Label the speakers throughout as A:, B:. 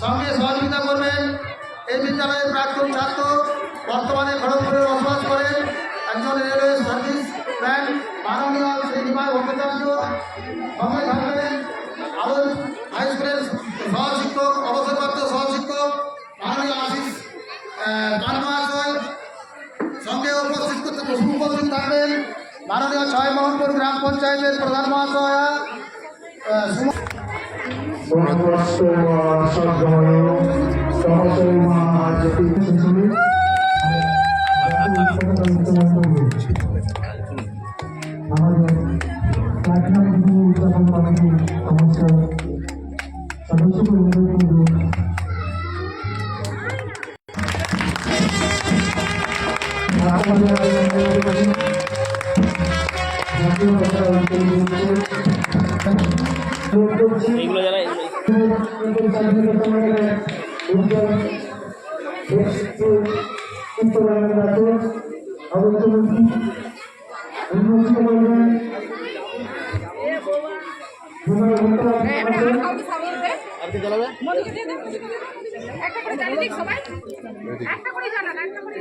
A: সঙ্গে সহযোগিতা করবেন। এই বিদ্যালয়ের প্রাক্তন ছাত্র বর্তমানে খড়গপুরে বসবাস করেন। একজন
B: রেলওয়ে সার্ভিস ম্যান, মাননীয় শ্রী নিমায় ভট্টাচার্য। সঙ্গে থাকবেন আলোর হাই স্কুলের সহশিক্ষক, অবসরপ্রাপ্ত সহশিক্ষক, মাননীয় আশিস মহাশয় সঙ্গে
C: উপস্থিত উপস্থিত থাকবেন মাননীয় ছয় মোহনপুর
D: গ্রাম পঞ্চায়েতের প্রধান মহাশয়া সমস্ত সদস্যকে অনুরোধ করব আমাদের করে চারিদিক সবাই একটা করে জানান একটা করে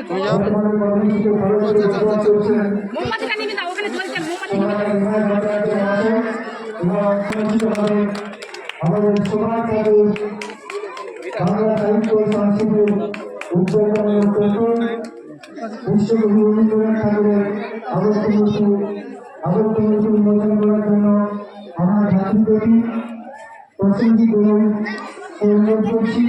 C: যাও যাও তুমি যাও
D: মোমবাতিটা নিবি না ওখানে জ্বলছে মোমবাতি
B: আমাদের সমাজ বাংলা সাহিত্য সংস্কৃতির উদ্যোগের বিশ্বকবি রবীন্দ্রনাথ ঠাকুরের আবর্ত মূর্তি করছি।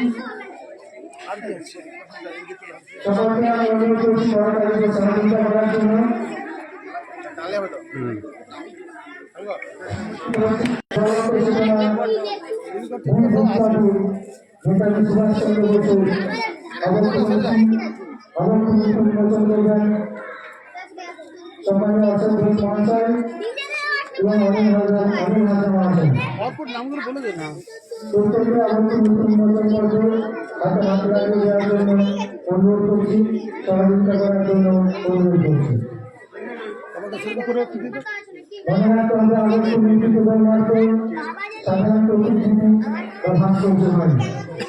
B: সম্মানীয় ঘোষ মহাশয় এবং অনিল হাজার অনিল হাজার মহাশয় আবর্তন উন্মোচন করবে হাতে হাত লাগিয়ে দেওয়ার জন্য অনুরোধ করছি সহযোগিতা করার জন্য অনুরোধ করছি নীতি বা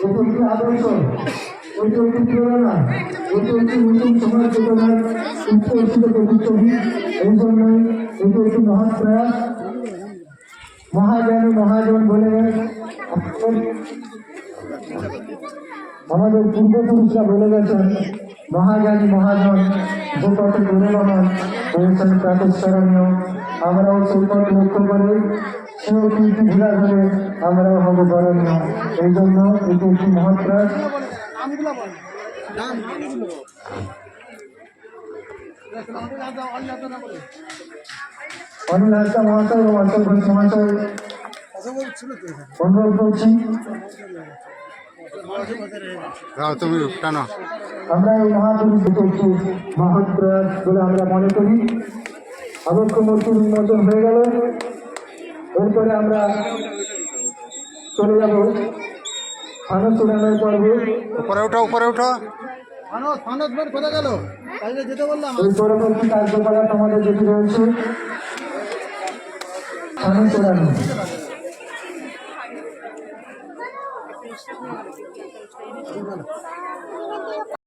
B: এটি আদর্শ নতুন সমাজ চেতনার উৎকর্ষিত প্রতিচ্ছবি এই জন্যই এটি একটি মহৎ প্রয়াস মহাজ্ঞানী মহাজন বলে আমাদের পূর্বপুরুষরা বলে গেছেন, মহাজ্ঞানী মহাজন যে পথে গুণগমন হয়েছেন প্রাতঃস্মরণীয় আমরাও সেই পথ লক্ষ্য করে সেও কিন্তু ঘোরা ধরে আমরাও হব বরণীয়। এই জন্য এটি একটি মহৎ প্রয়াস অনিল হাসা মহাশয় এবং অচল ঘোষ অনুরোধ করছি।
C: তুমি টানো।
B: আমরা এই মহাপুরুষ একটি মহৎ প্রয়াস বলে আমরা মনে করি। আবক্ষ মূর্তির উন্মোচন হয়ে গেল। এরপরে আমরা চলে যাব ফানস উড়ানোর পর্বে।
C: উপরে উঠো উপরে উঠো।
A: ফানস ফানস বের কোথায় গেল? বাইরে যেতে বললাম।
B: এই পরবর্তী কার্যকলাপ আমাদের যেটি রয়েছে ফানস উড়ানো।